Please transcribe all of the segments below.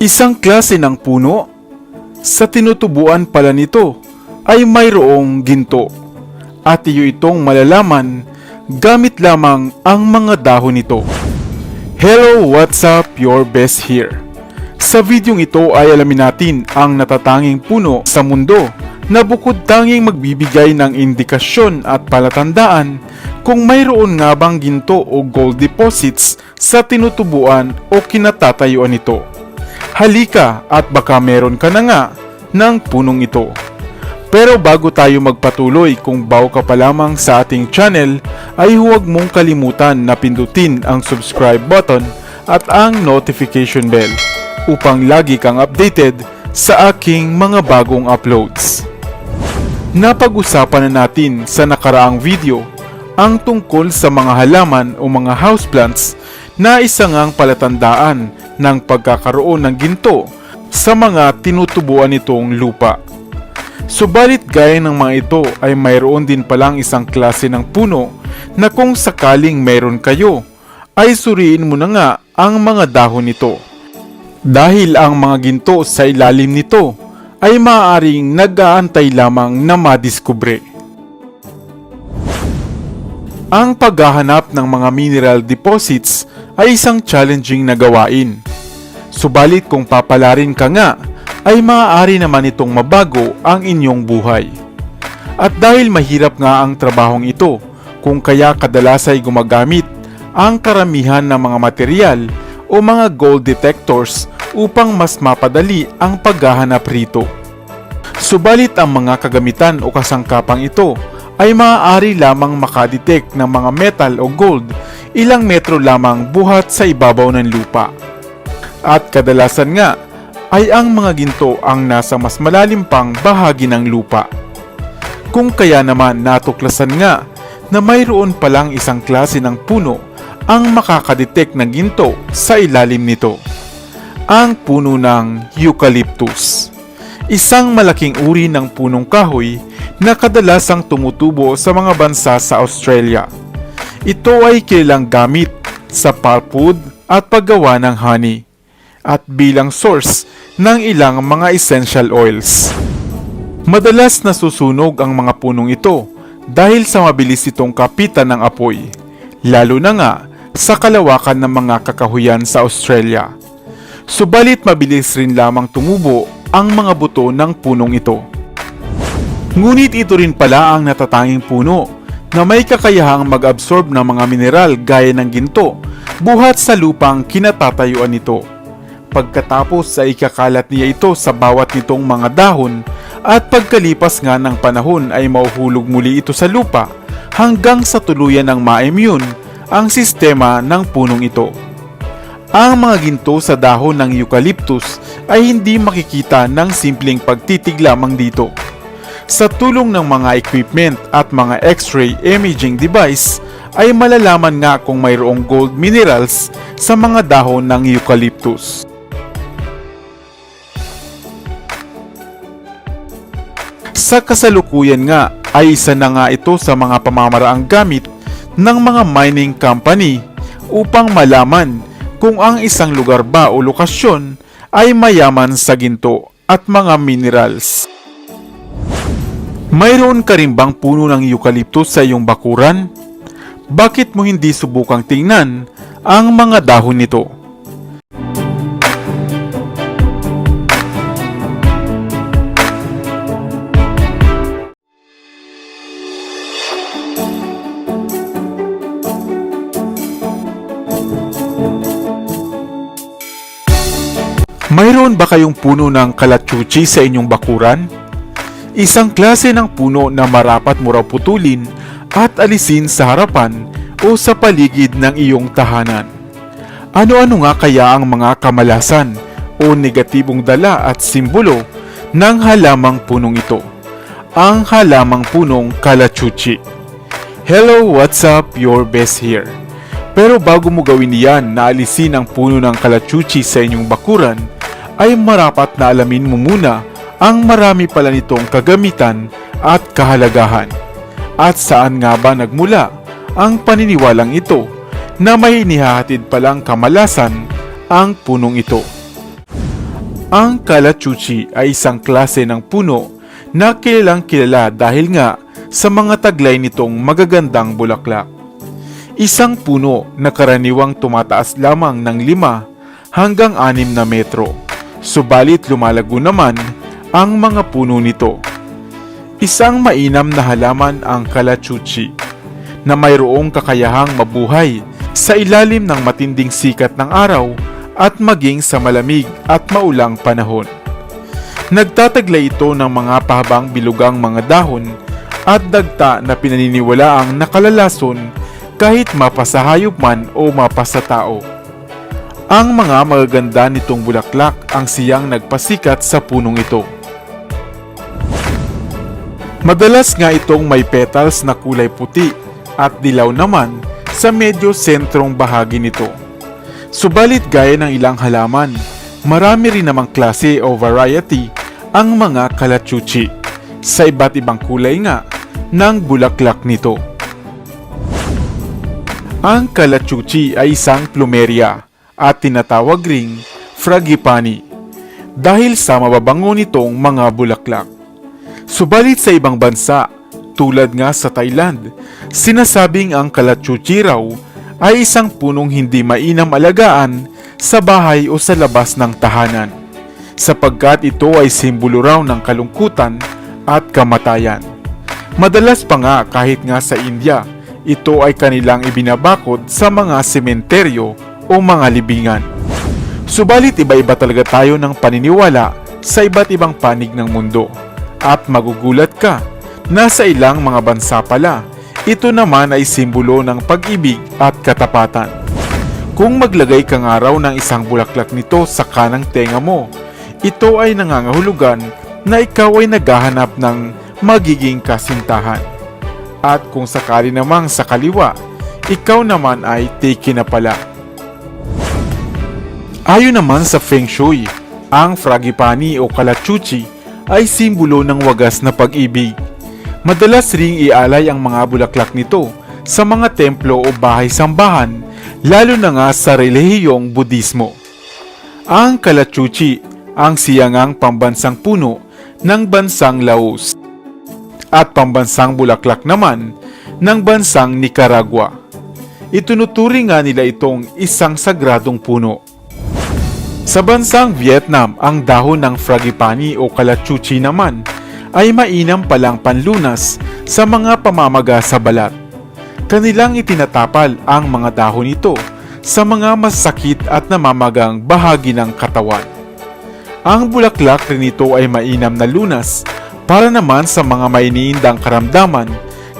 Isang klase ng puno. Sa tinutubuan pala nito ay mayroong ginto. At iyo itong malalaman gamit lamang ang mga dahon nito. Hello, what's up? Your best here. Sa videong ito ay alamin natin ang natatanging puno sa mundo na bukod tanging magbibigay ng indikasyon at palatandaan kung mayroon nga bang ginto o gold deposits sa tinutubuan o kinatatayuan nito. Halika at baka meron ka na nga ng punong ito. Pero bago tayo magpatuloy kung bago ka pa lamang sa ating channel ay huwag mong kalimutan na pindutin ang subscribe button at ang notification bell upang lagi kang updated sa aking mga bagong uploads. Napag-usapan na natin sa nakaraang video ang tungkol sa mga halaman o mga houseplants na isa ngang palatandaan ng pagkakaroon ng ginto sa mga tinutubuan nitong lupa. Subalit gaya ng mga ito ay mayroon din palang isang klase ng puno na kung sakaling mayroon kayo ay suriin mo na nga ang mga dahon nito. Dahil ang mga ginto sa ilalim nito ay maaaring nag-aantay lamang na madiskubre. Ang paghahanap ng mga mineral deposits ay isang challenging na gawain. Subalit kung papalarin ka nga, ay maaari naman itong mabago ang inyong buhay. At dahil mahirap nga ang trabahong ito, kung kaya kadalas ay gumagamit ang karamihan ng mga material o mga gold detectors upang mas mapadali ang paghahanap rito. Subalit ang mga kagamitan o kasangkapang ito ay maaari lamang makadetect ng mga metal o gold ilang metro lamang buhat sa ibabaw ng lupa. At kadalasan nga ay ang mga ginto ang nasa mas malalim pang bahagi ng lupa. Kung kaya naman natuklasan nga na mayroon palang isang klase ng puno ang makakadetect ng ginto sa ilalim nito. Ang puno ng eucalyptus. Isang malaking uri ng punong kahoy na kadalasang tumutubo sa mga bansa sa Australia. Ito ay kilalang gamit sa pulpwood at paggawa ng honey at bilang source ng ilang mga essential oils. Madalas nasusunog ang mga punong ito dahil sa mabilis itong kapitan ng apoy, lalo na nga sa kalawakan ng mga kakahuyan sa Australia. Subalit mabilis rin lamang tumubo ang mga buto ng punong ito. Ngunit ito rin pala ang natatanging puno na may kakayahang mag-absorb ng mga mineral gaya ng ginto buhat sa lupang kinatatayuan nito. Pagkatapos ay ikakalat niya ito sa bawat nitong mga dahon at pagkalipas nga ng panahon ay mauhulog muli ito sa lupa hanggang sa tuluyan ng ma-immune ang sistema ng punong ito. Ang mga ginto sa dahon ng eucalyptus ay hindi makikita ng simpleng pagtitig lamang dito. Sa tulong ng mga equipment at mga x-ray imaging device ay malalaman nga kung mayroong gold minerals sa mga dahon ng eucalyptus. Sa kasalukuyan nga ay isa na nga ito sa mga pamamaraang gamit ng mga mining company upang malaman kung ang isang lugar ba o lokasyon ay mayaman sa ginto at mga minerals. Mayroon ka rin bang puno ng eucalyptus sa iyong bakuran? Bakit mo hindi subukang tingnan ang mga dahon nito? Mayroon ba kayong puno ng kalachuchi sa inyong bakuran? Isang klase ng puno na marapat mo raw putulin at alisin sa harapan o sa paligid ng iyong tahanan. Ano-ano nga kaya ang mga kamalasan o negatibong dala at simbolo ng halamang punong ito? Ang halamang punong kalachuchi. Hello, what's up? Your best here. Pero bago mo gawin yan na alisin ang puno ng kalachuchi sa inyong bakuran, ay marapat na alamin mo muna ang marami pala nitong kagamitan at kahalagahan. At saan nga ba nagmula ang paniniwalang ito na may inihahatid palang kamalasan ang punong ito. Ang kalachuchi ay isang klase ng puno na kilalang kilala dahil nga sa mga taglay nitong magagandang bulaklak. Isang puno na karaniwang tumataas lamang ng 5 hanggang 6 na metro. Subalit lumalago naman ang mga puno nito. Isang mainam na halaman ang kalachuchi na mayroong kakayahang mabuhay sa ilalim ng matinding sikat ng araw at maging sa malamig at maulang panahon. Nagtataglay ito ng mga pahabang bilugang mga dahon at dagta na pinaniniwalaang nakalalason kahit mapasahayop man o mapasatao. Ang mga magaganda nitong bulaklak ang siyang nagpasikat sa punong ito. Madalas nga itong may petals na kulay puti at dilaw naman sa medyo sentrong bahagi nito. Subalit gaya ng ilang halaman, marami rin namang klase o variety ang mga kalachuchi sa iba't ibang kulay nga ng bulaklak nito. Ang kalachuchi ay isang plumeria at tinatawag ring fragipani dahil sa mababango nitong mga bulaklak. Subalit sa ibang bansa, tulad nga sa Thailand, sinasabing ang kalachuchi raw ay isang punong hindi mainam alagaan sa bahay o sa labas ng tahanan, sapagkat ito ay simbolo raw ng kalungkutan at kamatayan. Madalas pa nga kahit nga sa India, ito ay kanilang ibinabakod sa mga sementeryo o mga libingan. Subalit iba-iba talaga tayo ng paniniwala sa iba't ibang panig ng mundo. At magugulat ka na sa ilang mga bansa pala, ito naman ay simbolo ng pag-ibig at katapatan. Kung maglagay kang araw ng isang bulaklak nito sa kanang tenga mo, ito ay nangangahulugan na ikaw ay naghahanap ng magiging kasintahan. At kung sakali namang sa kaliwa, ikaw naman ay take na pala. Ayon naman sa Feng Shui, ang fragipani o kalachuchi ay simbolo ng wagas na pag-ibig. Madalas ring ialay ang mga bulaklak nito sa mga templo o bahay-sambahan, lalo na nga sa relihiyong Budismo. Ang kalachuchi ang siyangang pambansang puno ng bansang Laos at pambansang bulaklak naman ng bansang Nicaragua. Itunuturing nga nila itong isang sagradong puno. Sa bansang Vietnam, ang dahon ng fragipani o kalachuchi naman ay mainam palang panlunas sa mga pamamaga sa balat. Kanilang itinatapal ang mga dahon nito sa mga masakit at namamagang bahagi ng katawan. Ang bulaklak rin ito ay mainam na lunas para naman sa mga may karamdaman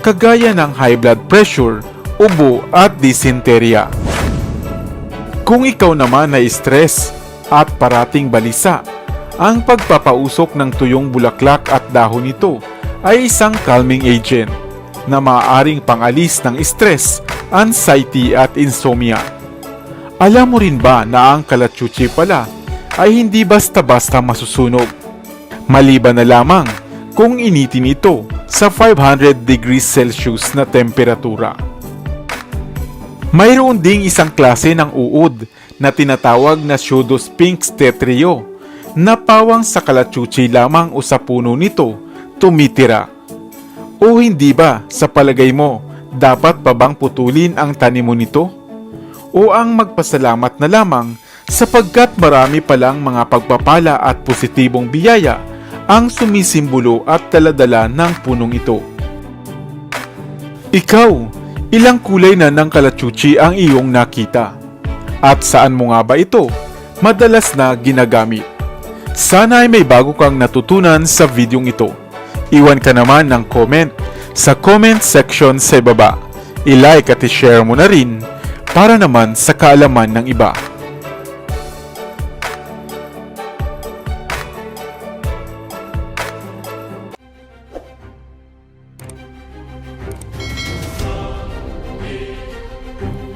kagaya ng high blood pressure, ubo at dysentery. Kung ikaw naman ay stress at parating balisa, ang pagpapausok ng tuyong bulaklak at dahon nito ay isang calming agent na maaaring pangalis ng stress, anxiety at insomnia. Alam mo rin ba na ang kalachuchi pala ay hindi basta-basta masusunog? Maliban na lamang kung initin ito sa 500 degrees Celsius na temperatura. Mayroon ding isang klase ng uod na tinatawag na Pseudosphinx tetrio na pawang sa kalachuchi lamang o sa puno nito tumitira. O hindi ba sa palagay mo dapat pa bang putulin ang tanim mo nito? O ang magpasalamat na lamang sapagkat marami palang mga pagpapala at positibong biyaya ang sumisimbolo at taladala ng punong ito. Ikaw, ilang kulay na ng kalachuchi ang iyong nakita? At saan mo nga ba ito madalas na ginagamit? Sana ay may bago kang natutunan sa videong ito. Iwan ka naman ng comment sa comment section sa baba. I-like at i-share mo na rin para naman sa kaalaman ng iba.